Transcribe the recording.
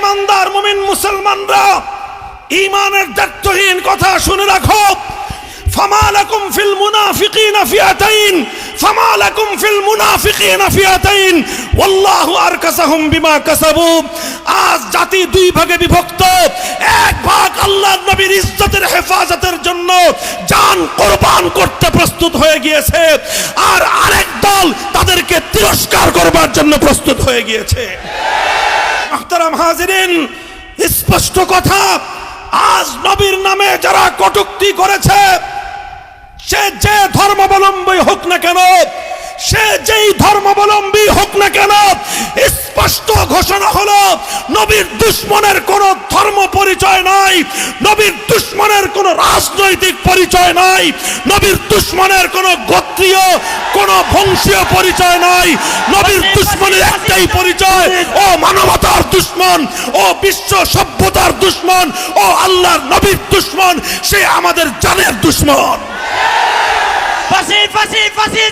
ইমানদার মুমিন মুসলমানরা ইমানের দায়িত্বহীন কথা শুনে রাখো فما لكم في المنافقين فئتين فما لكم في المنافقين فئتين والله أركسهم بما كسبوا আজ জাতি দুই ভাগে বিভক্ত এক ভাগ আল্লাহর নবীর ইজ্জতের হেফাজতের জন্য জান কোরবান করতে প্রস্তুত হয়ে গিয়েছে আর আরেক দল তাদেরকে তিরস্কার করবার জন্য প্রস্তুত হয়ে গিয়েছে আহতারাম হাজিরিন, স্পষ্ট কথা, আজ নবীর নামে যারা কটুক্তি করেছে, সে যে ধর্মাবলম্বী হোক না কেন, সে যেই ধর্মাবলম্বী হোক না কেন, স্পষ্ট ঘোষণা হলো, নবীর দুশ্মনের কোন ধর্ম পরিচয় নাই, নবীর দুশ্মনের কোন রাজনৈতিক পরিচয় নাই, নবীর দুশ্মনের কোন গোত্রীয়, কোন বংশীয় পরিচয় নাই, নবীর দুশ্মনের একটাই পরিচয় দুশ্মন, ও বিশ্ব সভ্যতার দুশ্মন, ও আল্লাহর নবীর দুশ্মন, সে আমাদের জানের দুশ্মন। ফাঁসি ফাঁসি ফাঁসি